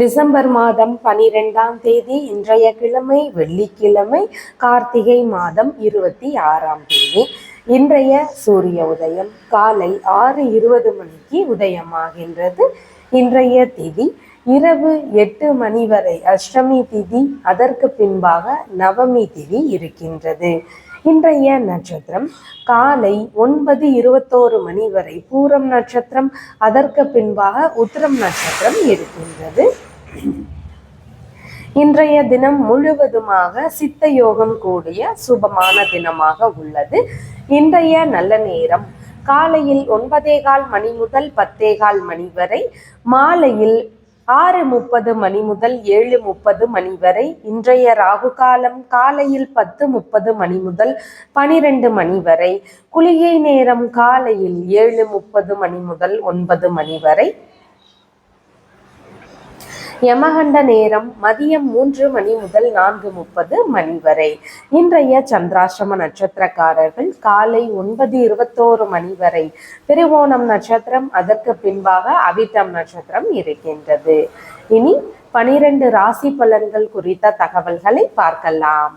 December மாதம் பனிரெண்டாம் தேதி இன்றைய கிழமை வெள்ளிக்கிழமை கார்த்திகை மாதம் இருபத்தி ஆறாம் தேதி. இன்றைய சூரிய உதயம் காலை ஆறு இருபது மணிக்கு உதயமாகின்றது. இன்றைய திதி இரவு எட்டு மணி வரை அஷ்டமி திதி அதற்கு பின்பாக நவமி திதி இருக்கின்றது. இன்றைய நட்சத்திரம் காலை ஒன்பது இருபத்தோரு மணி வரை பூரம் நட்சத்திரம். அதற்கு பின்பாக உத்திரம் நட்சத்திரம் இருக்கின்றது. இன்றைய தினம் முழுவதுமாக சித்த யோகம் கூடிய சுபமான தினமாக உள்ளது. இன்றைய நல்ல நேரம். காலையில் ஒன்பதே கால் மணி முதல் பத்தே கால் மணி வரை மாலையில் ஆறு முப்பது மணி முதல் ஏழு முப்பது மணி வரை இன்றைய ராகு காலம் காலையில் பத்து முப்பது மணி முதல் பனிரெண்டு மணி வரை குளிகை நேரம் காலையில் ஏழு முப்பது மணி முதல் ஒன்பது மணி வரை யமகண்ட நேரம் மதியம் மூன்று மணி முதல் நான்கு முப்பது மணி வரை. இன்றைய சந்திராசிரம நட்சத்திரக்காரர்கள் காலை ஒன்பது இருபத்தோரு மணி வரை. திருவோணம் நட்சத்திரம் அதற்கு பின்பாக அவிட்டம் நட்சத்திரம் இருக்கின்றது. இனி பனிரெண்டு ராசி பலன்கள் குறித்த தகவல்களை பார்க்கலாம்.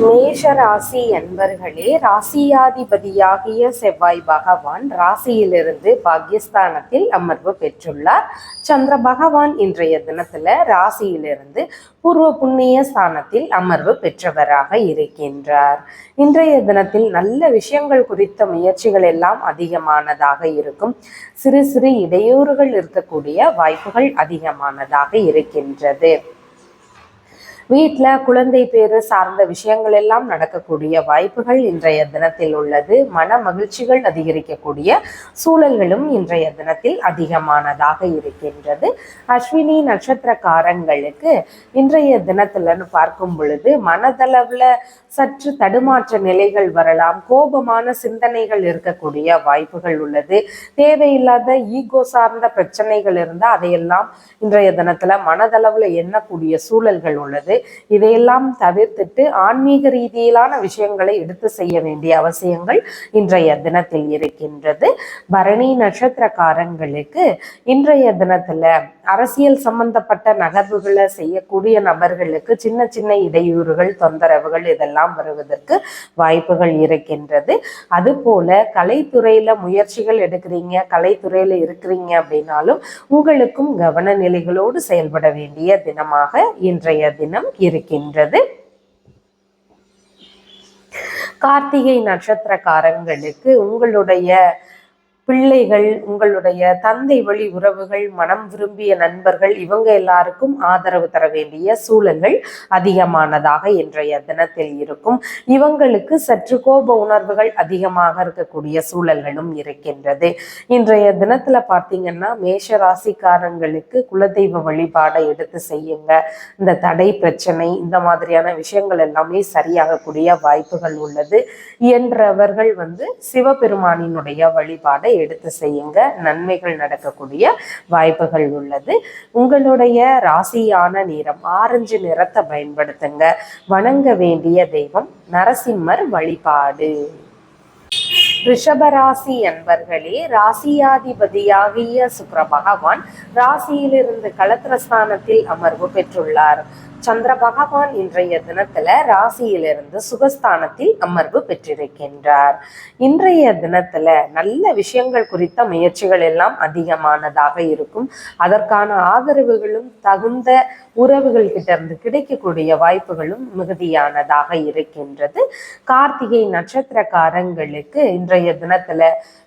மேஷ ராசி என்பர்களே ராசியாதிபதியாகிய செவ்வாய் பகவான் ராசியிலிருந்து பாகிஸ்தானத்தில் அமர்வு பெற்றுள்ளார். சந்திர பகவான் இன்றைய தினத்துல ராசியிலிருந்து பூர்வ புண்ணிய ஸ்தானத்தில் அமர்வு பெற்றவராக இருக்கின்றார். இன்றைய தினத்தில் நல்ல விஷயங்கள் குறித்த முயற்சிகள் எல்லாம் அதிகமானதாக இருக்கும். சிறு சிறு இடையூறுகள் இருக்கக்கூடிய வாய்ப்புகள் அதிகமானதாக இருக்கின்றது. வீட்டில் குழந்தை பேரு சார்ந்த விஷயங்கள் எல்லாம் நடக்கக்கூடிய வாய்ப்புகள் இன்றைய தினத்தில் உள்ளது. மன மகிழ்ச்சிகள் அதிகரிக்கக்கூடிய சூழல்களும் இன்றைய தினத்தில் அதிகமானதாக இருக்கின்றது. அஸ்வினி நட்சத்திரக்காரங்களுக்கு இன்றைய தினத்துலன்னு பார்க்கும் பொழுது மனதளவில் சற்று தடுமாற்ற நிலைகள் வரலாம். கோபமான சிந்தனைகள் இருக்கக்கூடிய வாய்ப்புகள் உள்ளது. தேவையில்லாத ஈகோ சார்ந்த பிரச்சனைகள் இருந்தால் அதையெல்லாம் இன்றைய தினத்தில் மனதளவில் எண்ணக்கூடிய சூழல்கள் உள்ளது. இதையெல்லாம் தவிர்த்துட்டு ஆன்மீக ரீதியிலான விஷயங்களை எடுத்து செய்ய வேண்டிய அவசியங்கள் இன்றைய தினத்தில் இருக்கின்றது. பரணி நட்சத்திரக்காரங்களுக்கு இன்றைய தினத்துல அரசியல் சம்பந்தப்பட்ட நகர்வுகளை செய்யக்கூடிய நபர்களுக்கு சின்ன சின்ன இடையூறுகள் தொந்தரவுகள் இதெல்லாம் வருவதற்கு வாய்ப்புகள் இருக்கின்றது. அதுபோல கலைத்துறையில முயற்சிகள் எடுக்கிறீங்க கலைத்துறையில இருக்கிறீங்க அப்படின்னாலும் உங்களுக்கும் கவன நிலைகளோடு செயல்பட வேண்டிய தினமாக இன்றைய தினம் இருக்கின்றது. கார்த்திகை நட்சத்திரக்காரங்களுக்கு உங்களுடைய பிள்ளைகள் உங்களுடைய தந்தை வழி உறவுகள் மனம் விரும்பிய நண்பர்கள் இவங்க எல்லாருக்கும் ஆதரவு தர வேண்டிய சூழல்கள் அதிகமானதாக இன்றைய தினத்தில் இருக்கும். இவங்களுக்கு சற்று கோப உணர்வுகள் அதிகமாக இருக்கக்கூடிய சூழல்களும் இருக்கின்றது. இன்றைய தினத்துல பார்த்தீங்கன்னா மேஷ ராசிக்காரங்களுக்கு குலதெய்வ வழிபாடை எடுத்து செய்யுங்க. இந்த தடை பிரச்சனை இந்த மாதிரியான விஷயங்கள் எல்லாமே சரியாகக்கூடிய வாய்ப்புகள் உள்ளது இயன்றவர்கள் வந்து சிவபெருமானினுடைய வழிபாடை எடுத்து செய்யுங்க. நன்மைகள் நடக்கக்கூடிய வாய்ப்புகள் உள்ளது. உங்களுடைய ராசியான நிறம் ஆரஞ்சு நிறத்தை பயன்படுத்துங்க. வணங்க வேண்டிய தெய்வம் நரசிம்மர் வழிபாடு. ரிஷபராசி என்பர்களே ராசியாதிபதியாகிய சுக்கர பகவான் ராசியிலிருந்து களத்திரஸ்தானத்தில் அமர்வு பெற்றுள்ளார். சந்திர பகவான் இன்றைய தினத்துல ராசியிலிருந்து சுகஸ்தானத்தில் அமர்வு பெற்றிருக்கின்றார். இன்றைய தினத்துல நல்ல விஷயங்கள் குறித்த முயற்சிகள் எல்லாம் அதிகமானதாக இருக்கும். அதற்கான ஆதரவுகளும் தகுந்த உறவுகள் கிட்ட இருந்து கிடைக்கக்கூடிய வாய்ப்புகளும் மிகுதியானதாக இருக்கின்றது. கார்த்திகை நட்சத்திரக்காரங்களுக்கு இன்று இன்றைய தினத்துல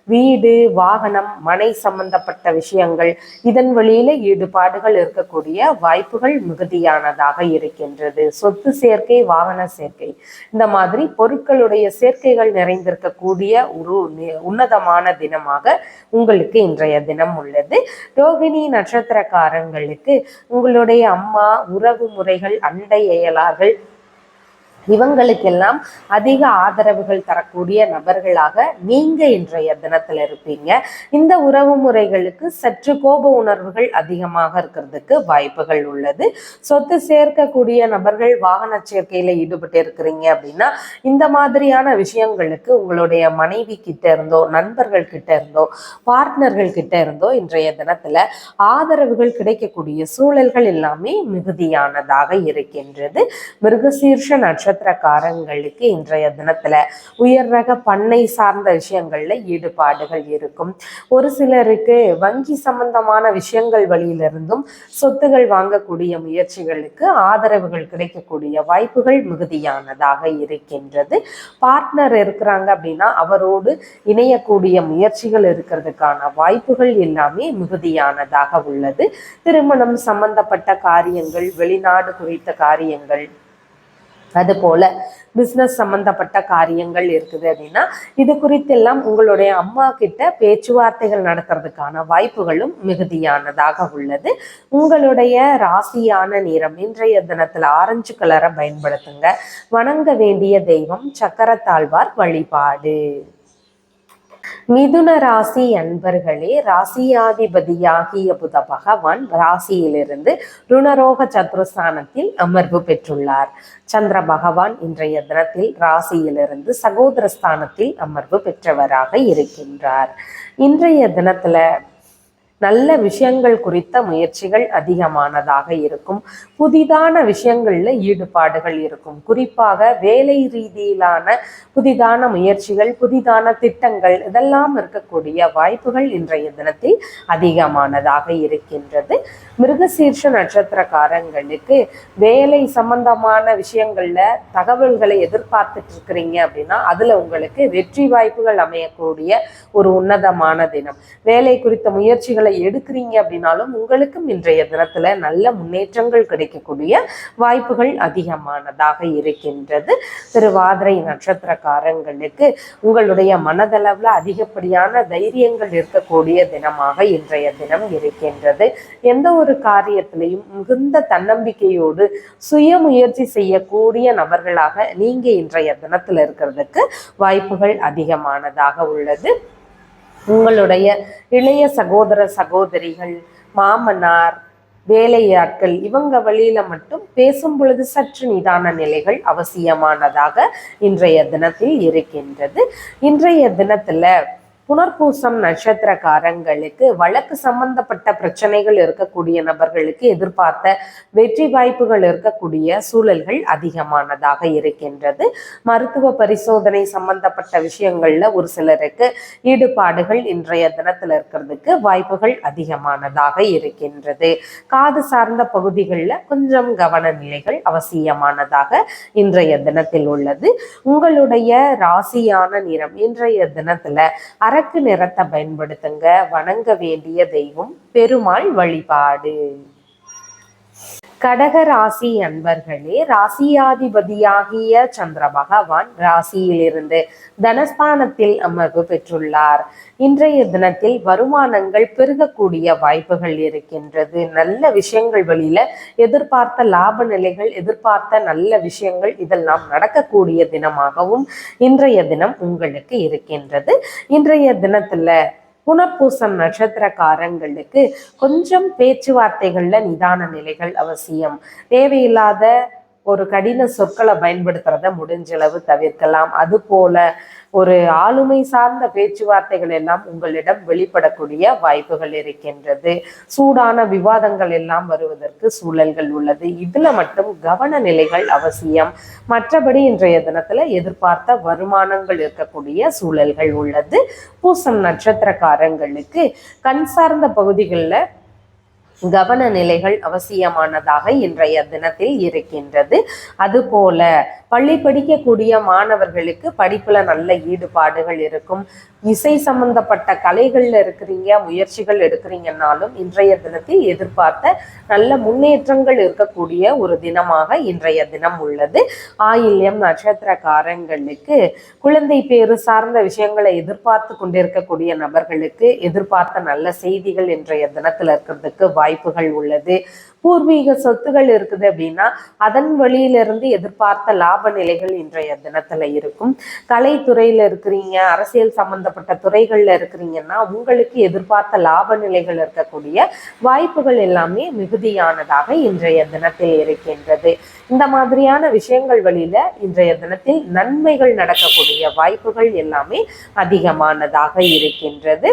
வீடு வாகனம் மனை சம்பந்தப்பட்ட விஷயங்கள் இதன் வழியில ஈடுபாடுகள் இருக்கக்கூடிய வாய்ப்புகள் மிகுதியானதாக இருக்கின்றது. சொத்து சேர்க்கை வாகன சேர்க்கை. இந்த மாதிரி பொருட்களுடைய சேர்க்கைகள் நிறைந்திருக்கக்கூடிய ஒரு உன்னதமான தினமாக உங்களுக்கு இன்றைய தினம் உள்ளது. ரோகிணி நட்சத்திரக்காரங்களுக்கு உங்களுடைய அம்மா உறவு முறைகள் அண்டை இயலார்கள் இவங்களுக்கெல்லாம் அதிக ஆதரவுகள் தரக்கூடிய நபர்களாக நீங்க இன்றைய தினத்துல இருப்பீங்க. இந்த உறவு முறைகளுக்கு சற்று கோப உணர்வுகள் அதிகமாக இருக்கிறதுக்கு வாய்ப்புகள் உள்ளது. சொத்து சேர்க்கக்கூடிய நபர்கள் வாகன சேர்க்கையில ஈடுபட்டு இருக்கிறீங்க அப்படின்னா இந்த மாதிரியான விஷயங்களுக்கு உங்களுடைய மனைவி கிட்ட இருந்தோ நண்பர்கள் கிட்ட இருந்தோ பார்ட்னர்கள் கிட்ட இருந்தோ இன்றைய தினத்துல ஆதரவுகள் கிடைக்கக்கூடிய சூழல்கள் எல்லாமே மிகுதியானதாக இருக்கின்றது. மிருகசீர்ஷ நட்சத்திரக்காரங்களுக்கு இன்றைய தினத்துல உயர் ரக பண்ணை சார்ந்த விஷயங்கள்ல ஈடுபாடுகள் இருக்கும். ஒரு சிலருக்கு வங்கி சம்பந்தமான விஷயங்கள் வழியிலிருந்தும் சொத்துகள் வாங்கக்கூடிய முயற்சிகளுக்கு ஆதரவுகள் கிடைக்கக்கூடிய வாய்ப்புகள் மிகுதியானதாக இருக்கின்றது. பார்ட்னர் இருக்கிறாங்க அப்படின்னா அவரோடு இணையக்கூடிய முயற்சிகள் இருக்கிறதுக்கான வாய்ப்புகள் எல்லாமே மிகுதியானதாக உள்ளது. திருமணம் சம்பந்தப்பட்ட காரியங்கள் வெளிநாடு குறித்த காரியங்கள் அதுபோல் பிஸ்னஸ் சம்பந்தப்பட்ட காரியங்கள் இருக்குது அப்படின்னா இது குறித்தெல்லாம் உங்களுடைய அம்மா கிட்ட பேச்சுவார்த்தைகள் நடத்துறதுக்கான வாய்ப்புகளும் மிகுதியானதாக உள்ளது. உங்களுடைய ராசியான நிறம் இன்றைய தினத்துல ஆரஞ்சு கலரை பயன்படுத்துங்க. வணங்க வேண்டிய தெய்வம் சக்கரத்தாழ்வார் வழிபாடு. மிதுன ராசி அன்பர்களே ராசியாதிபதியாகிய புத பகவான் ராசியிலிருந்து ருணரோக சத்ருஸ்தானத்தில் அமர்வு பெற்றுள்ளார். சந்திர பகவான் இன்றைய தினத்தில் ராசியிலிருந்து சகோதர ஸ்தானத்தில் அமர்வு பெற்றவராக இருக்கின்றார். இன்றைய தினத்துல நல்ல விஷயங்கள் குறித்த முயற்சிகள் அதிகமானதாக இருக்கும். புதிதான விஷயங்கள்ல ஈடுபாடுகள் இருக்கும். குறிப்பாக வேலை ரீதியிலான புதிதான முயற்சிகள் புதிதான திட்டங்கள் இதெல்லாம் இருக்கக்கூடிய வாய்ப்புகள் இன்றைய தினத்தில் அதிகமானதாக இருக்கின்றது. மிருகசீர்ஷ நட்சத்திரக்காரங்களுக்கு வேலை சம்பந்தமான விஷயங்கள்ல தகவல்களை எதிர்பார்த்துட்டு இருக்கிறீங்க அப்படின்னா அதுல உங்களுக்கு வெற்றி வாய்ப்புகள் அமையக்கூடிய ஒரு உன்னதமான தினம். வேலை குறித்த முயற்சிகள் எடுக்கிறீங்க அப்படின்னாலும் உங்களுக்கும் இன்றைய தினத்துல நல்ல முன்னேற்றங்கள் கிடைக்கக்கூடிய வாய்ப்புகள் அதிகமானதாக இருக்கின்றது. திருவாதிரை நட்சத்திரக்காரங்களுக்கு உங்களுடைய மனதளவுல அதிகப்படியான தைரியங்கள் இருக்கக்கூடிய தினமாக இன்றைய தினம் இருக்கின்றது. எந்த ஒரு காரியத்திலையும் மிகுந்த தன்னம்பிக்கையோடு சுய முயற்சி செய்யக்கூடிய நபர்களாக நீங்க இன்றைய தினத்துல இருக்கிறதுக்கு வாய்ப்புகள் அதிகமானதாக உள்ளது. உங்களுடைய இளைய சகோதர சகோதரிகள் மாமனார் வேலையாட்கள் இவங்க வழியில மட்டும் பேசும் பொழுது சற்று நிதான நிலைகள் அவசியமானதாக இன்றைய தினத்தில் இருக்கின்றது. இன்றைய தினத்துல புனர்பூசம் நட்சத்திரக்காரங்களுக்கு வழக்கு சம்பந்தப்பட்ட பிரச்சனைகள் இருக்கக்கூடிய நபர்களுக்கு எதிர்பார்த்த வெற்றி வாய்ப்புகள் இருக்கக்கூடிய சூழல்கள் அதிகமானதாக இருக்கின்றது. மருத்துவ பரிசோதனை சம்பந்தப்பட்ட விஷயங்கள்ல ஒரு சிலருக்கு ஈடுபாடுகள் இன்றைய தினத்துல இருக்கிறதுக்கு வாய்ப்புகள் அதிகமானதாக இருக்கின்றது. காது சார்ந்த பகுதிகளில் கொஞ்சம் கவன நிலைகள் அவசியமானதாக இன்றைய தினத்தில் உள்ளது. உங்களுடைய ராசியான நிறம் இன்றைய தினத்துல அரக்கு நிறத்தை பயன்படுத்துங்க. வணங்க வேண்டிய தெய்வம் பெருமாள் வழிபாடு. கடக ராசி அன்பர்களே ராசியாதிபதியாகிய சந்திர பகவான் ராசியிலிருந்து தனஸ்தானத்தில் அமர்வு பெற்றுள்ளார். இன்றைய தினத்தில் வருமானங்கள் பெருகக்கூடிய வாய்ப்புகள் இருக்கின்றது. நல்ல விஷயங்கள் வழியில எதிர்பார்த்த லாப நிலைகள் எதிர்பார்த்த நல்ல விஷயங்கள் இதெல்லாம் நடக்கக்கூடிய தினமாகவும் இன்றைய தினம் உங்களுக்கு இருக்கின்றது. இன்றைய தினத்துல புனர்பூசம் நட்சத்திரக்காரங்களுக்கு கொஞ்சம் பேச்சுவார்த்தைகளில் நிதான நிலைகள் அவசியம். தேவையில்லாத ஒரு கடின சொற்களை பயன்படுத்துறத முடிஞ்சளவு தவிர்க்கலாம். அது போல ஒரு ஆளுமை சார்ந்த பேச்சுவார்த்தைகள் எல்லாம் உங்களிடம் வெளிப்படக்கூடிய வாய்ப்புகள் இருக்கின்றது. சூடான விவாதங்கள் எல்லாம் வருவதற்கு சூழல்கள் உள்ளது. இதுல மட்டும் கவன நிலைகள் அவசியம். மற்றபடி இன்றைய தினத்துல எதிர்பார்த்த வருமானங்கள் இருக்கக்கூடிய சூழல்கள் உள்ளது. பூசம் நட்சத்திரக்காரங்களுக்கு கண் சார்ந்த பகுதிகளில் கவன நிலைகள் அவசியமானதாக இன்றைய தினத்தில் இருக்கின்றது. அதுபோல பள்ளி படிக்கக்கூடிய மாணவர்களுக்கு படிப்புல நல்ல ஈடுபாடுகள் இருக்கும். இசை சம்பந்தப்பட்ட கலைகள்ல இருக்கிறீங்க முயற்சிகள் எடுக்கிறீங்கன்னாலும் இன்றைய தினத்தில் எதிர்பார்த்த நல்ல முன்னேற்றங்கள் இருக்கக்கூடிய ஒரு தினமாக இன்றைய தினம் உள்ளது. ஆயில்யம் நட்சத்திரக்காரங்களுக்கு குழந்தை பேரு சார்ந்த விஷயங்களை எதிர்பார்த்து கொண்டிருக்கக்கூடிய நபர்களுக்கு எதிர்பார்த்த நல்ல செய்திகள் இன்றைய தினத்துல இருக்கிறதுக்கு வாய்ப்புகள் உள்ளது. பூர்வீக சொத்துகள் இருக்குது அப்படின்னா அதன் வழியிலிருந்து எதிர்பார்த்த லாப நிலைகள் இன்றைய தினத்துல இருக்கும். கலைத்துறையில இருக்கிறீங்க அரசியல் சம்பந்தப்பட்ட துறைகள்ல இருக்கிறீங்கன்னா உங்களுக்கு எதிர்பார்த்த லாப நிலைகள் இருக்கக்கூடிய வாய்ப்புகள் எல்லாமே மிகுதியானதாக இன்றைய தினத்தில் இருக்கின்றது. இந்த மாதிரியான விஷயங்கள் வழியில இன்றைய தினத்தில் நன்மைகள் நடக்கக்கூடிய வாய்ப்புகள் எல்லாமே அதிகமானதாக இருக்கின்றது.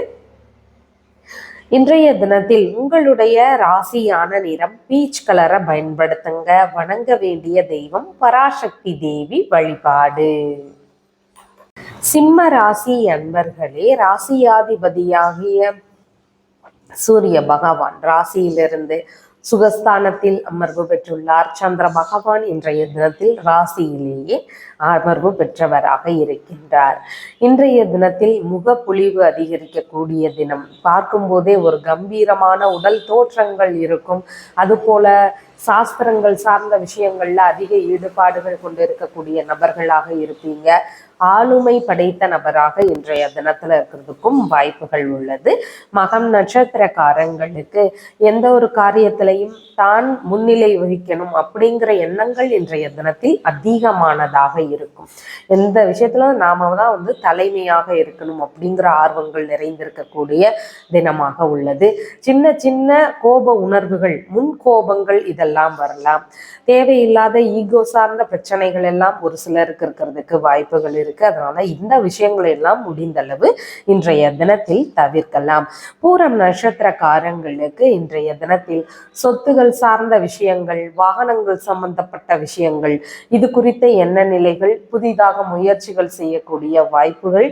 இன்றைய தினத்தில் உங்களுடைய ராசியான நிறம் பீச் கலரை பயன்படுத்துங்க. வணங்க வேண்டிய தெய்வம் பராசக்தி தேவி வழிபாடு. சிம்ம ராசி அன்பர்களே ராசியாதிபதியாகிய சூரிய பகவான் ராசியிலிருந்து சுகஸ்தானத்தில் அமர்வு பெற்றுள்ளார். சந்திர பகவான் இன்றைய தினத்தில் ராசியிலேயே அமர்வு பெற்றவராக இருக்கின்றார். இன்றைய தினத்தில் முகப்பொலிவு அதிகரிக்கக்கூடிய தினம். பார்க்கும்போதே ஒரு கம்பீரமான உடல் தோற்றங்கள் இருக்கும். அதுபோல சாஸ்திரங்கள் சார்ந்த விஷயங்கள்ல அதிக ஈடுபாடுகள் கொண்டு இருக்கக்கூடிய நபர்களாக இருப்பீங்க. ஆளுமை படைத்த நபராக இன்றைய தினத்துல இருக்கிறதுக்கும் வாய்ப்புகள் உள்ளது. மகம் நட்சத்திரக்காரங்களுக்கு எந்த ஒரு காரியத்திலையும் தான் முன்னிலை வகிக்கணும் அப்படிங்கிற எண்ணங்கள் இன்றைய தினத்தில் அதிகமானதாக இருக்கும். எந்த விஷயத்துல நாம தான் வந்து தலைமையாக இருக்கணும் அப்படிங்கிற ஆர்வங்கள் நிறைந்திருக்கக்கூடிய தினமாக உள்ளது. சின்ன சின்ன கோப உணர்வுகள் முன் கோபங்கள் இதை இதெல்லாம் வரலாம். தேவையில்லாத ஈகோ சார்ந்த பிரச்சனைகள் எல்லாம் ஒரு சிலருக்கு இருக்கிறதுக்கு வாய்ப்புகள் இருக்கு. அதனால இந்த விஷயங்கள் எல்லாம் முடிந்தளவு இன்றைய தினத்தில் தவிர்க்கலாம். பூரம் நட்சத்திரக்காரங்களுக்கு இன்றைய தினத்தில் சொத்துகள் சார்ந்த விஷயங்கள் வாகனங்கள் சம்பந்தப்பட்ட விஷயங்கள் இது குறித்த என்ன நிலைகள் புதிதாக முயற்சிகள் செய்யக்கூடிய வாய்ப்புகள்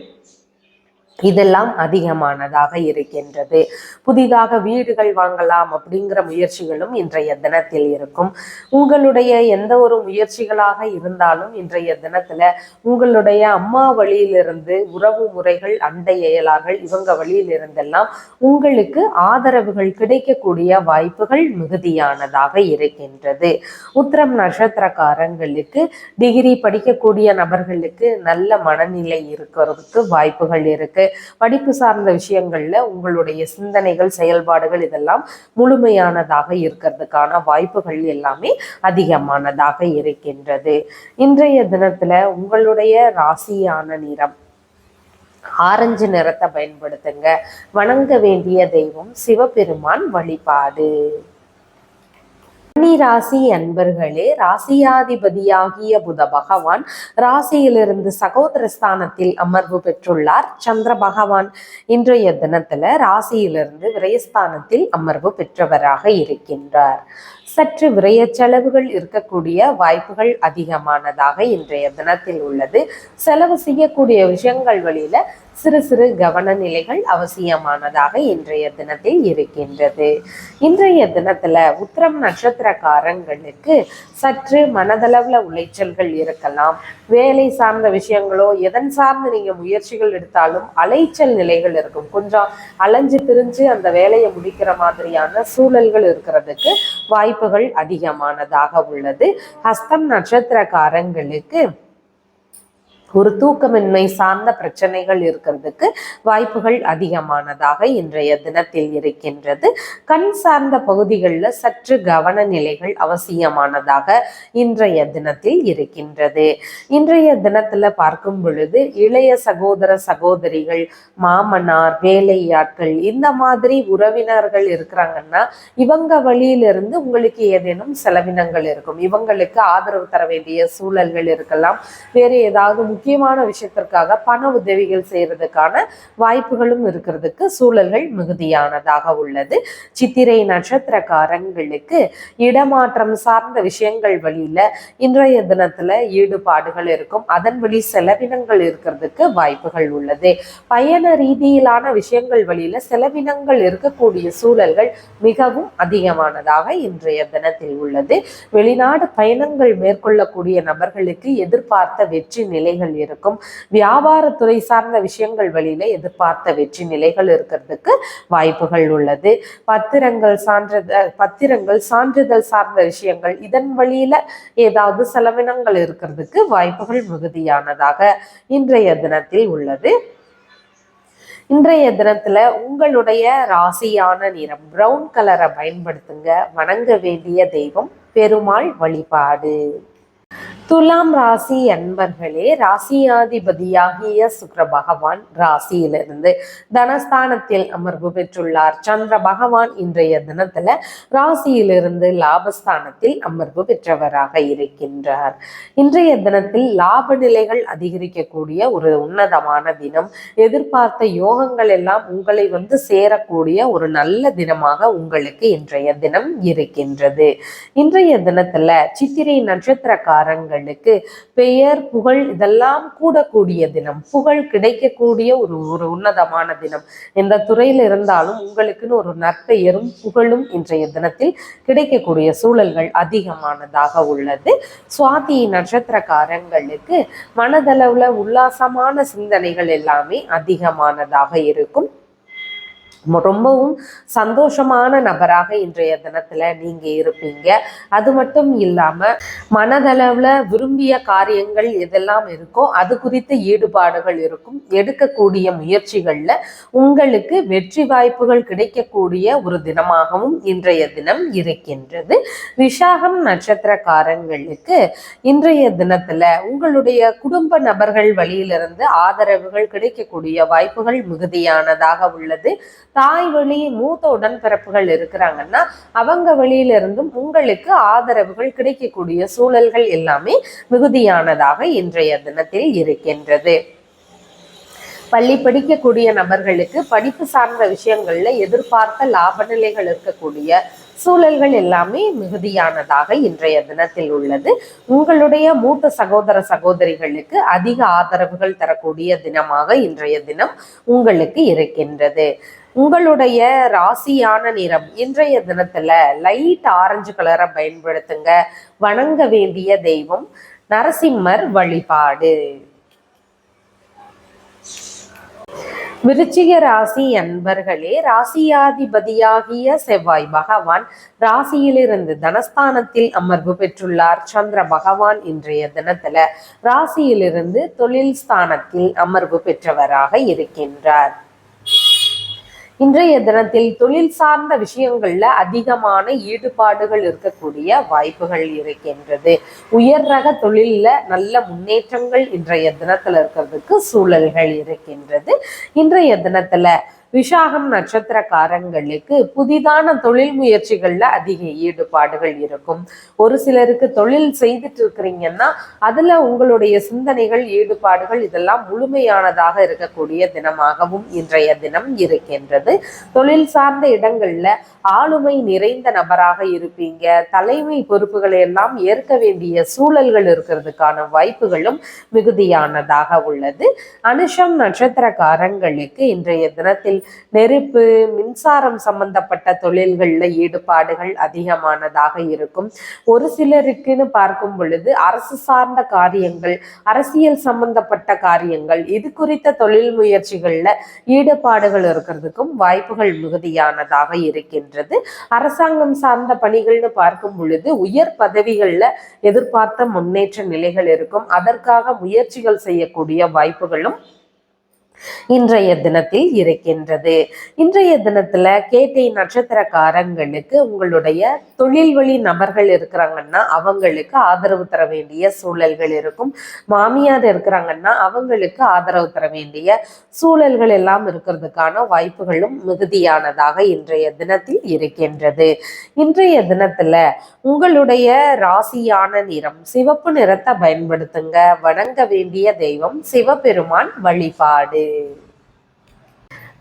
இதெல்லாம் அதிகமானதாக இருக்கின்றது. புதிதாக வீடுகள் வாங்கலாம் அப்படிங்கிற முயற்சிகளும் இன்றைய தினத்தில் இருக்கும். உங்களுடைய எந்த ஒரு முயற்சிகளாக இருந்தாலும் இன்றைய தினத்துல உங்களுடைய அம்மா வழியிலிருந்து உறவு முறைகள் அண்டை அயலார்கள் இவங்க வழியிலிருந்தெல்லாம் உங்களுக்கு ஆதரவுகள் கிடைக்கக்கூடிய வாய்ப்புகள் மிகுதியானதாக இருக்கின்றது. உத்திரம் நட்சத்திரக்காரங்களுக்கு டிகிரி படிக்கக்கூடிய நபர்களுக்கு நல்ல மனநிலை இருக்கிறதுக்கு வாய்ப்புகள் இருக்கு. படிப்பு சார்ந்த விஷயங்கள்ல உங்களுடைய சிந்தனைகள் செயல்பாடுகள் இதெல்லாம் முழுமையானதாக இருக்கிறதுக்கான வாய்ப்புகள் எல்லாமே அதிகமானதாக இருக்கின்றது. இன்றைய தினத்துல உங்களுடைய ராசியான நிறம் ஆரஞ்சு நிறத்தை பயன்படுத்துங்க. வணங்க வேண்டிய தெய்வம் சிவபெருமான் வழிபாடு. அக்னி ராசி அன்பர்களே ராசியாதிபதியாகிய புத பகவான் ராசியிலிருந்து சகோதர ஸ்தானத்தில் அமர்வு பெற்றுள்ளார். சந்திர பகவான் இன்றைய தினத்துல ராசியிலிருந்து விரயஸ்தானத்தில் அமர்வு பெற்றவராக இருக்கின்றார். சற்று விரய செலவுகள் இருக்கக்கூடிய வாய்ப்புகள் அதிகமானதாக இன்றைய தினத்தில் உள்ளது. செலவு செய்யக்கூடிய விஷயங்கள் வழியில சிறு சிறு கவன நிலைகள் அவசியமானதாக இன்றைய தினத்தில் இருக்கின்றது. இன்றைய தினத்துல உத்திரம் நட்சத்திரக்காரங்களுக்கு சற்று மனதளவுல உளைச்சல்கள் இருக்கலாம். வேலை சார்ந்த விஷயங்களோ எதன் சார்ந்து நீங்க முயற்சிகள் எடுத்தாலும் அலைச்சல் நிலைகள் இருக்கும். கொஞ்சம் அலைஞ்சு திரிஞ்சு அந்த வேலையை முடிக்கிற மாதிரியான சூழல்கள் இருக்கிறதுக்கு வாய்ப்பு வாய்ப்புகள் அதிகமானதாக உள்ளது. ஹஸ்தம் நட்சத்திரக்காரங்களுக்கு ஒரு தூக்கமின்மை சார்ந்த பிரச்சனைகள் இருக்கிறதுக்கு வாய்ப்புகள் அதிகமானதாக இன்றைய தினத்தில் இருக்கின்றது. கண் சார்ந்த பகுதிகளில் சற்று கவன நிலைகள் அவசியமானதாக இன்றைய தினத்தில் இருக்கின்றது. இன்றைய தினத்துல பார்க்கும் பொழுது இளைய சகோதர சகோதரிகள் மாமனார் வேலையாட்கள் இந்த மாதிரி உறவினர்கள் இருக்கிறாங்கன்னா இவங்க வழியிலிருந்து உங்களுக்கு ஏதேனும் செலவினங்கள் இருக்கும். இவங்களுக்கு ஆதரவு தர வேண்டிய சூழல்கள் இருக்கலாம். வேறு ஏதாவது முக்கியமான விஷயத்திற்காக பண உதவிகள் செய்யறதுக்கான வாய்ப்புகளும் இருக்கிறதுக்கு சூழல்கள் மிகுதியானதாக உள்ளது. சித்திரை நட்சத்திரக்காரங்களுக்கு இடமாற்றம் சார்ந்த விஷயங்கள் வழியில இன்றைய தினத்துல ஈடுபாடுகள் இருக்கும். அதன் வழி செலவினங்கள் இருக்கிறதுக்கு வாய்ப்புகள் உள்ளது. பயண ரீதியிலான விஷயங்கள் வழியில செலவினங்கள் இருக்கக்கூடிய சூழல்கள் மிகவும் அதிகமானதாக இன்றைய தினத்தில் உள்ளது. வெளிநாடு பயணங்கள் மேற்கொள்ளக்கூடிய நபர்களுக்கு எதிர்பார்த்த வெற்றி நிலைகள் இருக்கும். வியாபாரத்துறை சார்ந்த விஷயங்கள் வழியில எதிர்பார்த்த வெற்றி நிலைகள் இருக்கிறதுக்கு வாய்ப்புகள் உள்ளது. பத்திரங்கள் சான்றிதழ் பத்திரங்கள் சான்றிதழ் சார்ந்த விஷயங்கள் இதன் வழியில ஏதாவது செலவினங்கள் இருக்கிறதுக்கு வாய்ப்புகள் மிகுதியானதாக இன்றைய தினத்தில் உள்ளது. இன்றைய தினத்துல உங்களுடைய ராசியான நிறம் பிரவுன் கலரை பயன்படுத்துங்க. வணங்க வேண்டிய தெய்வம் பெருமாள் வழிபாடு. துலாம் ராசி அன்பர்களே ராசியாதிபதியாகிய சுக்கர பகவான் ராசியிலிருந்து தனஸ்தானத்தில் அமர்வு பெற்றுள்ளார். சந்திர பகவான் இன்றைய தினத்துல ராசியிலிருந்து லாபஸ்தானத்தில் அமர்வு பெற்றவராக இருக்கின்றார். இன்றைய தினத்தில் லாப நிலைகள் அதிகரிக்கக்கூடிய ஒரு உன்னதமான தினம். எதிர்பார்த்த யோகங்கள் எல்லாம் உங்களை வந்து சேரக்கூடிய ஒரு நல்ல தினமாக உங்களுக்கு இன்றைய தினம் இருக்கின்றது. இன்றைய தினத்துல சித்திரை நட்சத்திரக்காரங்கள் நட்சத்திரக்காரங்களுக்கு பெயர் புகழ் இதெல்லாம் கூடக்கூடிய தினம். புகழ் கிடைக்கக்கூடிய ஒரு ஒரு உன்னதமான தினம். எந்த துறையில் இருந்தாலும் உங்களுக்குன்னு ஒரு நற்பெயரும் புகழும் இன்றைய தினத்தில் கிடைக்கக்கூடிய சூழல்கள் அதிகமானதாக உள்ளது. சுவாதி நட்சத்திரக்காரங்களுக்கு மனதளவுல உல்லாசமான சிந்தனைகள் எல்லாமே அதிகமானதாக இருக்கும். ரொம்பவும் சந்தோஷமான நபராக இன்றைய தினத்துல நீங்க இருப்பீங்க. அது மட்டும் இல்லாம மனதளவுல விரும்பிய காரியங்கள் எதெல்லாம் இருக்கோ அது குறித்த ஈடுபாடுகள் இருக்கும். எடுக்கக்கூடிய முயற்சிகள்ல உங்களுக்கு வெற்றி வாய்ப்புகள் கிடைக்கக்கூடிய ஒரு தினமாகவும் இன்றைய தினம் இருக்கின்றது. விசாகம் நட்சத்திரக்காரங்களுக்கு இன்றைய தினத்துல உங்களுடைய குடும்ப நபர்கள் வழியிலிருந்து ஆதரவுகள் கிடைக்கக்கூடிய வாய்ப்புகள் மிகுதியானதாக உள்ளது. தாய் வழி மூத்த உடன்பிறப்புகள் இருக்கிறாங்கன்னா அவங்க வழியில இருந்தும் உங்களுக்கு ஆதரவுகள் கிடைக்கக்கூடிய சூழல்கள் எல்லாமே மிகுதியானதாக இன்றைய தினத்தில் இருக்கின்றது. பள்ளி படிக்கக்கூடிய நபர்களுக்கு படிப்பு சார்ந்த விஷயங்கள்ல எதிர்பார்த்த லாப நிலைகள் இருக்கக்கூடிய சூழல்கள் எல்லாமே மிகுதியானதாக இன்றைய தினத்தில் உள்ளது. உங்களுடைய மூத்த சகோதர சகோதரிகளுக்கு அதிக ஆதரவுகள் தரக்கூடிய தினமாக இன்றைய தினம் உங்களுக்கு இருக்கின்றது. உங்களுடைய ராசியான நிறம் இன்றைய தினத்துல லைட் ஆரஞ்சு கலரை பயன்படுத்துங்க. வணங்க வேண்டிய தெய்வம் நரசிம்மர் வழிபாடு. விருச்சிக ராசி அன்பர்களே ராசியாதிபதியாகிய செவ்வாய் பகவான் ராசியிலிருந்து தனஸ்தானத்தில் அமர்வு பெற்றுள்ளார். சந்திர பகவான் இன்றைய தினத்துல ராசியிலிருந்து தொழில் ஸ்தானத்தில் அமர்வு பெற்றவராக இருக்கின்றார். இன்றைய தினத்தில் தொழில் சார்ந்த விஷயங்கள்ல அதிகமான ஈடுபாடுகள் இருக்கக்கூடிய வாய்ப்புகள் இருக்கின்றது. உயர் ரக தொழில்ல நல்ல முன்னேற்றங்கள் இன்றைய தினத்துல இருக்கிறதுக்கு சூழல்கள் இருக்கின்றது. இன்றைய தினத்துல விஷாகம் நட்சத்திரக்காரங்களுக்கு புதிதான தொழில் முயற்சிகள்ல அதிக ஈடுபாடுகள் இருக்கும். ஒரு சிலருக்கு தொழில் செய்துட்டு இருக்கிறீங்கன்னா அதுல உங்களுடைய சிந்தனைகள் ஈடுபாடுகள் இதெல்லாம் முழுமையானதாக இருக்கக்கூடிய தினமாகவும் இன்றைய தினம் இருக்கின்றது. தொழில் சார்ந்த இடங்கள்ல ஆளுமை நிறைந்த நபராக இருப்பீங்க. தலைமை பொறுப்புகளை எல்லாம் ஏற்க வேண்டிய சூழல்கள் இருக்கிறதுக்கான வாய்ப்புகளும் மிகுதியானதாக உள்ளது. அனுஷம் நட்சத்திரக்காரங்களுக்கு இன்றைய தினத்தில் நெருப்பு மின்சாரம் சம்பந்தப்பட்ட தொழில்கள்ல ஈடுபாடுகள் அதிகமானதாக இருக்கும். ஒரு சிலருக்குன்னு பார்க்கும் பொழுது அரசு சார்ந்த காரியங்கள் அரசியல் சம்பந்தப்பட்ட காரியங்கள் இது குறித்த தொழில் முயற்சிகள்ல ஈடுபாடுகள் இருக்கிறதுக்கும் வாய்ப்புகள் மிகுதியானதாக இருக்கின்றது. அரசாங்கம் சார்ந்த பணிகள்னு பார்க்கும் பொழுது உயர் பதவிகள்ல எதிர்பார்த்த முன்னேற்ற நிலைகள் இருக்கும். அதற்காக முயற்சிகள் செய்யக்கூடிய வாய்ப்புகளும் இன்றைய தினத்தில் இருக்கின்றது. இன்றைய தினத்துல கேட்டை நட்சத்திரக்காரங்களுக்கு உங்களுடைய தொழில் வழி நபர்கள் இருக்கிறாங்கன்னா அவங்களுக்கு ஆதரவு தர வேண்டிய சூழல்கள் இருக்கும். மாமியார் இருக்கிறாங்கன்னா அவங்களுக்கு ஆதரவு தர வேண்டிய சூழல்கள் எல்லாம் இருக்கிறதுக்கான வாய்ப்புகளும் மிகுதியானதாக இன்றைய தினத்தில் இருக்கின்றது. இன்றைய தினத்துல உங்களுடைய ராசியான நிறம் சிவப்பு நிறத்தை பயன்படுத்துங்க. வணங்க வேண்டிய தெய்வம் சிவபெருமான் வழிபாடு. de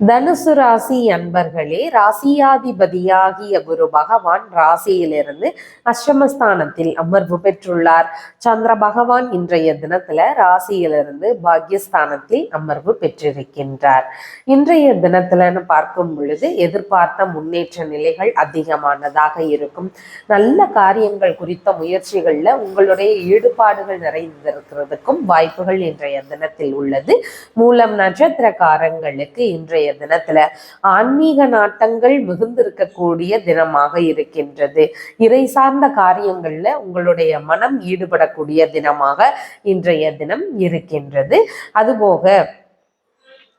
தனுசு ராசி அன்பர்களே ராசியாதிபதியாகிய குரு பகவான் ராசியிலிருந்து அஷ்டமஸ்தானத்தில் அமர்வு பெற்றுள்ளார். சந்திர பகவான் இன்றைய தினத்துல ராசியிலிருந்து பாக்யஸ்தானத்தில் அமர்வு பெற்றிருக்கின்றார். இன்றைய தினத்துலன்னு பார்க்கும் பொழுது எதிர்பார்த்த முன்னேற்ற நிலைகள் அதிகமானதாக இருக்கும். நல்ல காரியங்கள் குறித்த முயற்சிகள்ல உங்களுடைய ஈடுபாடுகள் நிறைந்திருக்கிறதுக்கும் வாய்ப்புகள் இன்றைய தினத்தில் உள்ளது. மூலம் நட்சத்திரக்காரங்களுக்கு இன்றைய தினத்துல ஆன்மீக நாட்டங்கள் மிகுந்திருக்கக்கூடிய தினமாக இருக்கின்றது. இறை சார்ந்த காரியங்கள்ல உங்களுடைய மனம் ஈடுபடக்கூடிய தினமாக இன்றைய தினம் இருக்கின்றது. அதுபோக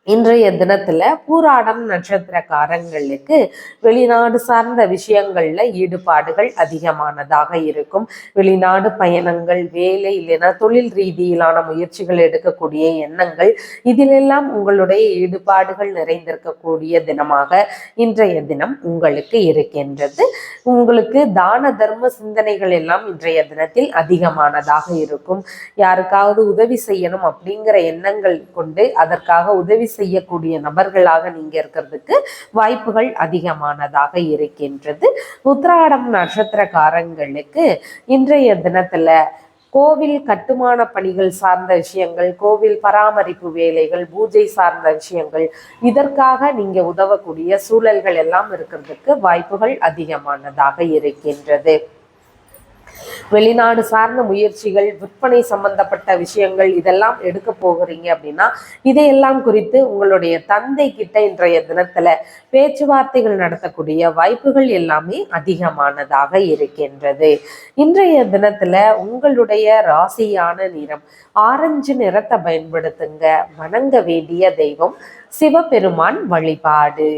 இன்றைய தினத்துல பூராடம் நட்சத்திரக்காரங்களுக்கு வெளிநாடு சார்ந்த விஷயங்கள்ல ஈடுபாடுகள் அதிகமானதாக இருக்கும். வெளிநாடு பயணங்கள் வேலை இல்லைன்னா தொழில் ரீதியிலான முயற்சிகள் எடுக்கக்கூடிய எண்ணங்கள் இதிலெல்லாம் உங்களுடைய ஈடுபாடுகள் நிறைந்திருக்கக்கூடிய தினமாக இன்றைய தினம் உங்களுக்கு இருக்கின்றது. உங்களுக்கு தான தர்ம சிந்தனைகள் எல்லாம் இன்றைய தினத்தில் அதிகமானதாக இருக்கும். யாருக்காவது உதவி செய்யணும் அப்படிங்கிற எண்ணங்கள் கொண்டு அதற்காக உதவி செய்யக்கூடிய நபர்களாக நீங்க இருக்கிறதுக்கு வாய்ப்புகள் அதிகமானதாக இருக்கின்றது. உத்திராடம் நட்சத்திரக்காரங்களுக்கு இன்றைய தினத்துல கோவில் கட்டுமான பணிகள் சார்ந்த விஷயங்கள் கோவில் பராமரிப்பு வேலைகள் பூஜை சார்ந்த விஷயங்கள் இதற்காக நீங்க உதவக்கூடிய சூழல்கள் எல்லாம் இருக்கிறதுக்கு வாய்ப்புகள் அதிகமானதாக இருக்கின்றது. வெளிநாடு சார்ந்த முயற்சிகள் விற்பனை சம்பந்தப்பட்ட விஷயங்கள் இதெல்லாம் எடுக்க போகிறீங்க அப்படின்னா இதையெல்லாம் குறித்து உங்களுடைய தந்தை கிட்ட இன்றைய தினத்துல பேச்சுவார்த்தைகள் நடத்தக்கூடிய வாய்ப்புகள் எல்லாமே அதிகமானதாக இருக்கின்றது. இன்றைய தினத்துல உங்களுடைய ராசியான நிறம் ஆரஞ்சு நிறத்தை பயன்படுத்துங்க. வணங்க வேண்டிய தெய்வம் சிவபெருமான் வழிபாடு.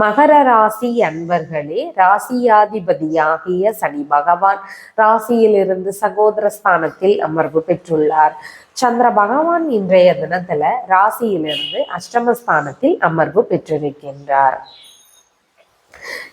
மகர ராசி அன்பர்களே ராசியாதிபதியாகிய சனி பகவான் ராசியிலிருந்து சகோதர ஸ்தானத்தில் அமர்வு பெற்றுள்ளார். சந்திர பகவான் இன்றைய தினத்துல ராசியிலிருந்து அஷ்டமஸ்தானத்தில் அமர்வு பெற்றிருக்கின்றார்.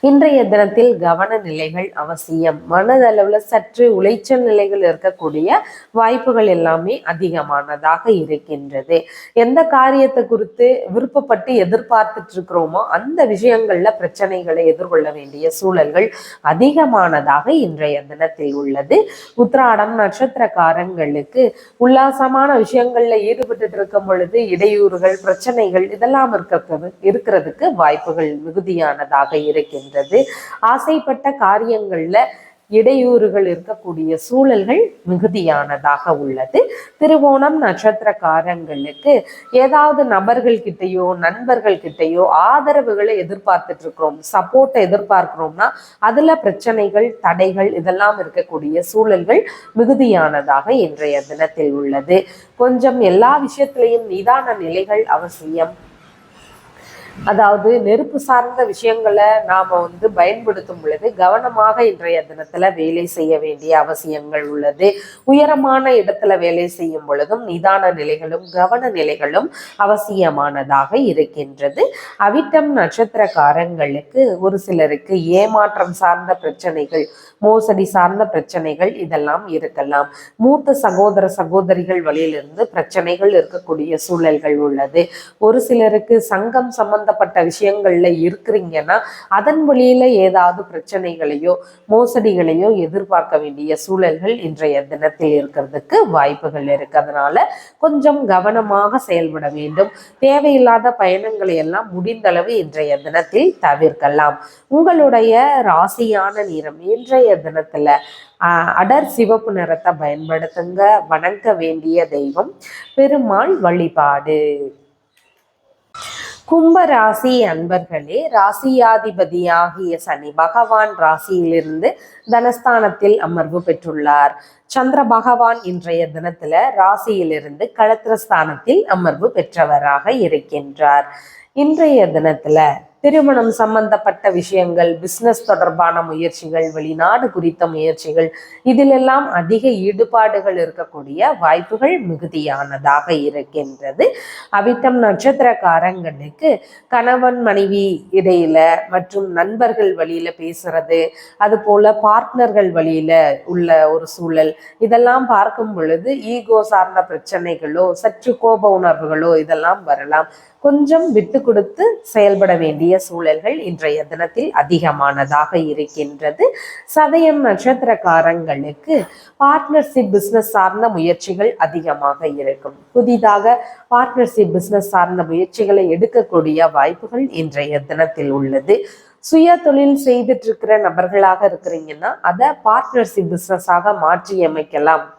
இன்றைய தினத்தில் கவன நிலைகள் அவசியம். மனதளவுல சற்று உளைச்சல் நிலைகள் இருக்கக்கூடிய வாய்ப்புகள் எல்லாமே அதிகமானதாக இருக்கின்றது. எந்த காரியத்தை குறித்து விருப்பப்பட்டு எதிர்பார்த்துட்டு இருக்கிறோமோ அந்த விஷயங்கள்ல பிரச்சனைகளை எதிர்கொள்ள வேண்டிய சூழல்கள் அதிகமானதாக இன்றைய தினத்தில் உள்ளது. உத்ராடம் நட்சத்திரக்காரங்களுக்கு உல்லாசமான விஷயங்கள்ல ஈடுபட்டு இருக்கும் பொழுது இடையூறுகள் பிரச்சனைகள் இதெல்லாம் இருக்கிறது இருக்கிறதுக்கு வாய்ப்புகள் மிகுதியானதாக இருக்கின்றது ஆசைப்பட்ட காரியங்கள்ல இடையூறுகள் இருக்கக்கூடிய சூழல்கள் மிகுதியானதாக உள்ளது. திருவோணம் நட்சத்திரக்காரங்களுக்கு ஏதாவது நபர்கள் கிட்டயோ நண்பர்கள் கிட்டயோ ஆதரவுகளை எதிர்பார்த்துட்டு இருக்கிறோம் சப்போர்ட்டை எதிர்பார்க்கிறோம்னா அதுல பிரச்சனைகள் தடைகள் இதெல்லாம் இருக்கக்கூடிய சூழல்கள் மிகுதியானதாக இன்றைய தினத்தில் உள்ளது. கொஞ்சம் எல்லா விஷயத்திலையும் நிதான நிலைகள் அவசியம். அதாவது நெருப்பு சார்ந்த விஷயங்களை நாம வந்து பயன்படுத்தும் பொழுது கவனமாக இன்றைய தினத்துல வேலை செய்ய வேண்டிய அவசியங்கள் உள்ளது. உயரமான இடத்துல வேலை செய்யும் பொழுதும் நிதான நிலைகளும் கவன நிலைகளும் அவசியமானதாக இருக்கின்றது. அவிட்டம் நட்சத்திரக்காரங்களுக்கு ஒரு சிலருக்கு ஏமாற்றம் சார்ந்த பிரச்சனைகள் மோசடி சார்ந்த பிரச்சனைகள் இதெல்லாம் இருக்கலாம். மூத்த சகோதர சகோதரிகள் வழியிலிருந்து பிரச்சனைகள் இருக்கக்கூடிய சூழல்கள் உள்ளது. ஒரு சிலருக்கு சங்கம் சம்பந்தப்பட்ட விஷயங்கள்ல இருக்கிறீங்கன்னா அதன் வழியில ஏதாவது பிரச்சனைகளையோ மோசடிகளையோ எதிர்பார்க்க வேண்டிய சூழல்கள் இன்றைய தினத்தில் இருக்கிறதுக்கு வாய்ப்புகள் இருக்கு. அதனால கொஞ்சம் கவனமாக செயல்பட வேண்டும். தேவையில்லாத பயணங்களை எல்லாம் முடிந்தளவு இன்றைய தினத்தில் தவிர்க்கலாம். உங்களுடைய ராசியான நிறம் இன்றைய தினத்துல அடர் சிவப்பு நிறத்தை பயன்படுத்துங்க. வணங்க வேண்டிய தெய்வம் பெருமாள் வழிபாடு. கும்பராசி அன்பர்களே ராசியாதிபதியாகிய சனி பகவான் ராசியிலிருந்து தனஸ்தானத்தில் அமர்வு பெற்றுள்ளார். சந்திர பகவான் இன்றைய தினத்துல ராசியிலிருந்து களத்திரஸ்தானத்தில் அமர்வு பெற்றவராக இருக்கின்றார். இன்றைய தினத்துல திருமணம் சம்பந்தப்பட்ட விஷயங்கள் பிசினஸ் தொடர்பான முயற்சிகள் வெளிநாடு குறித்த முயற்சிகள் இதிலெல்லாம் அதிக ஈடுபாடுகள் இருக்கக்கூடிய வாய்ப்புகள் மிகுதியானதாக இருக்கின்றது. அவிட்டம் நட்சத்திரக்காரங்களுக்கு கணவன் மனைவி இடையில மற்றும் நண்பர்கள் வழியில பேசுறது அது போல பார்ட்னர்கள் வழியில உள்ள ஒரு சூழல் இதெல்லாம் பார்க்கும் பொழுது ஈகோ சார்ந்த பிரச்சனைகளோ சற்று கோப உணர்வுகளோ இதெல்லாம் வரலாம். கொஞ்சம் விட்டு கொடுத்து செயல்பட வேண்டிய சூழல்கள் இன்றைய தினத்தில் அதிகமானதாக இருக்கின்றது. சதயம் நட்சத்திரக்காரங்களுக்கு பார்ட்னர்ஷிப் பிஸ்னஸ் சார்ந்த முயற்சிகள் அதிகமாக இருக்கும். புதிதாக பார்ட்னர்ஷிப் பிஸ்னஸ் சார்ந்த முயற்சிகளை எடுக்கக்கூடிய வாய்ப்புகள் இன்றைய தினத்தில் உள்ளது. சுய தொழில் செய்துட்டு இருக்கிற நபர்களாக இருக்கிறீங்கன்னா அதை பார்ட்னர்ஷிப் பிஸ்னஸாக மாற்றி அமைக்கலாம்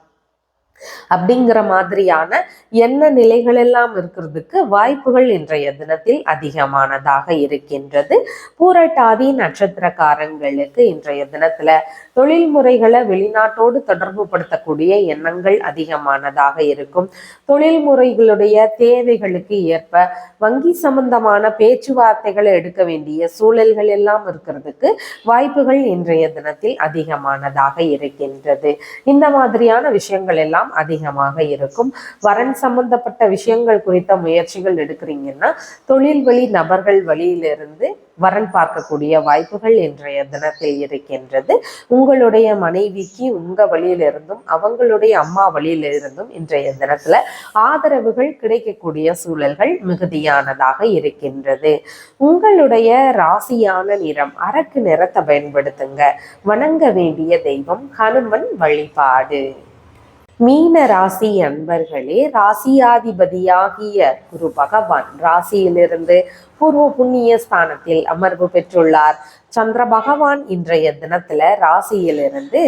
அப்படிங்கிற மாதிரியான என்ன நிலைகள் எல்லாம் இருக்கிறதுக்கு வாய்ப்புகள் இன்றைய தினத்தில் அதிகமானதாக இருக்கின்றது. பூரட்டாதி நட்சத்திரக்காரங்களுக்கு இன்றைய தினத்துல தொழில் முறைகளை வெளிநாட்டோடு தொடர்பு படுத்தக்கூடிய எண்ணங்கள் அதிகமானதாக இருக்கும். தொழில் முறைகளுடைய தேவைகளுக்கு ஏற்ப வங்கி சம்பந்தமான பேச்சுவார்த்தைகளை எடுக்க வேண்டிய சூழல்கள் எல்லாம் இருக்கிறதுக்கு வாய்ப்புகள் இன்றைய தினத்தில் அதிகமானதாக இருக்கின்றது. இந்த மாதிரியான விஷயங்கள் எல்லாம் அதிகமாக இருக்கும். வரன் சம்பந்தப்பட்ட விஷயங்கள் குறித்த முயற்சிகள் எடுக்கிறீங்கன்னா தொழில் வழி நபர்கள் வழியிலிருந்து வரன் பார்க்கக்கூடிய வாய்ப்புகள் இன்றைய தினத்தில் இருக்கின்றது. உங்களுடைய மனைவிக்கு உங்க வழியிலிருந்தும் அவங்களுடைய அம்மா வழியிலிருந்தும் இன்றைய தினத்துல ஆதரவுகள் கிடைக்கக்கூடிய சூழல்கள் மிகுதியானதாக இருக்கின்றது. உங்களுடைய ராசியான நிறம் அரக்கு நிறத்தை பயன்படுத்துங்க. வணங்க வேண்டிய தெய்வம் ஹனுமன் வழிபாடு. மீன ராசி அன்பர்களே ராசியாதிபதியாகிய குரு பகவான் ராசியிலிருந்து பூர்வ புண்ணிய ஸ்தானத்தில் அமர்வு பெற்றுள்ளார். சந்திர பகவான் இன்றைய தினத்துல ராசியிலிருந்து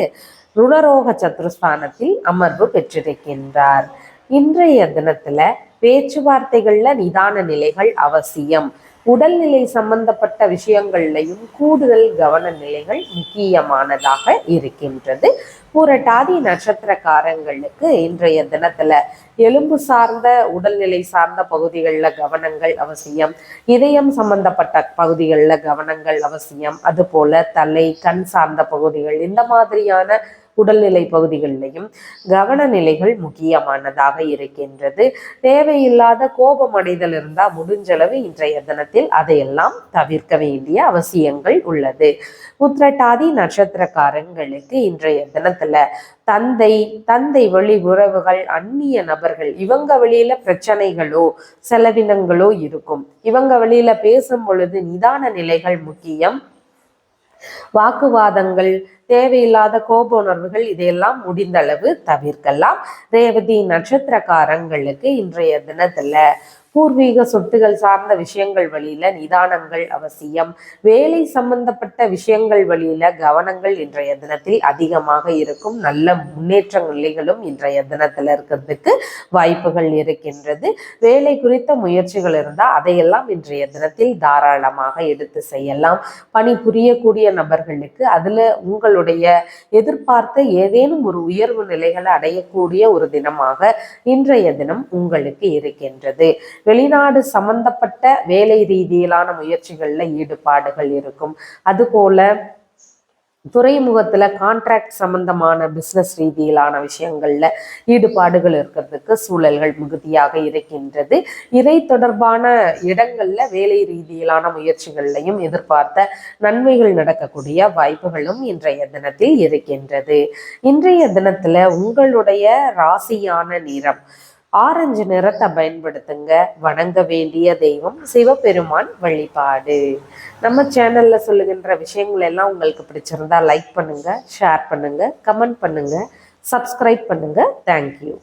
ருணரோக சத்ருஸ்தானத்தில் அமர்வு பெற்றிருக்கின்றார். இன்றைய தினத்துல பேச்சுவார்த்தைகள்ல நிதான நிலைகள் அவசியம். உடல்நிலை சம்பந்தப்பட்ட விஷயங்கள்லையும் கூடுதல் கவன நிலைகள் முக்கியமானதாக இருக்கின்றது. பூரட்டாதி நட்சத்திரக்காரங்களுக்கு இன்றைய தினத்துல எலும்பு சார்ந்த உடல்நிலை சார்ந்த பகுதிகளில் கவனங்கள் அவசியம். இதயம் சம்பந்தப்பட்ட பகுதிகளில் கவனங்கள் அவசியம். அது போல தலை கண் சார்ந்த பகுதிகள் இந்த மாதிரியான உடல்நிலை பகுதிகளிலையும் கவன நிலைகள் முக்கியமானதாக இருக்கின்றது. தேவையில்லாத கோபம் அடைதல் இருந்தால் முடிஞ்சளவு இன்றைய தினத்தில் அதையெல்லாம் தவிர்க்க வேண்டிய அவசியங்கள் உள்ளது. உத்திரட்டாதி நட்சத்திரக்காரங்களுக்கு இன்றைய தினத்துல தந்தை தந்தை வழி உறவுகள் அந்நிய நபர்கள் இவங்க வழியில பிரச்சனைகளோ செலவினங்களோ இருக்கும். இவங்க வழியில பேசும் பொழுது நிதான நிலைகள் முக்கியம். வாக்குவாதங்கள் தேவையில்லாத கோப உணர்வுகள் இதையெல்லாம் முடிந்த அளவு தவிர்க்கலாம். ரேவதி நட்சத்திரக்காரங்களுக்கு இன்றைய தினத்துல பூர்வீக சொத்துகள் சார்ந்த விஷயங்கள் வழியில நிதானங்கள் அவசியம். வேலை சம்பந்தப்பட்ட விஷயங்கள் வழியில கவனங்கள் இன்றைய தினத்தில் அதிகமாக இருக்கும். நல்ல முன்னேற்ற நிலைகளும் இன்றைய தினத்துல இருக்கிறதுக்கு வாய்ப்புகள் இருக்கின்றது. வேலை குறித்த முயற்சிகள் இருந்தால் அதையெல்லாம் இன்றைய தினத்தில் தாராளமாக எடுத்து செய்யலாம். பணி புரியக்கூடிய நபர்களுக்கு அதுல உங்களுடைய எதிர்பார்த்த ஏதேனும் ஒரு உயர்வு நிலைகளை அடையக்கூடிய ஒரு தினமாக இன்றைய தினம் உங்களுக்கு இருக்கின்றது. வெளிநாடு சம்பந்தப்பட்ட வேலை ரீதியிலான முயற்சிகள்ல ஈடுபாடுகள் இருக்கும். அதுபோல துறைமுகத்துல கான்ட்ராக்ட் சம்பந்தமான பிசினஸ் ரீதியிலான விஷயங்கள்ல ஈடுபாடுகள் இருக்கிறதுக்கு சூழல்கள் மிகுதியாக இருக்கின்றது. இதை தொடர்பான இடங்கள்ல வேலை ரீதியிலான முயற்சிகள்லையும் எதிர்பார்த்த நன்மைகள் நடக்கக்கூடிய வாய்ப்புகளும் இன்றைய தினத்தில் இருக்கின்றது. இன்றைய தினத்துல உங்களுடைய ராசியான நிறம் ஆரஞ்சு நிறத்தை பயன்படுத்துங்க. வணங்க வேண்டிய தெய்வம் சிவபெருமான் வழிபாடு. நம்ம சேனல்ல சொல்லுகின்ற விஷயங்கள் எல்லாம் உங்களுக்கு பிடிச்சிருந்தா லைக் பண்ணுங்க ஷேர் பண்ணுங்க கமெண்ட் பண்ணுங்க சப்ஸ்கிரைப் பண்ணுங்க. தேங்க்யூ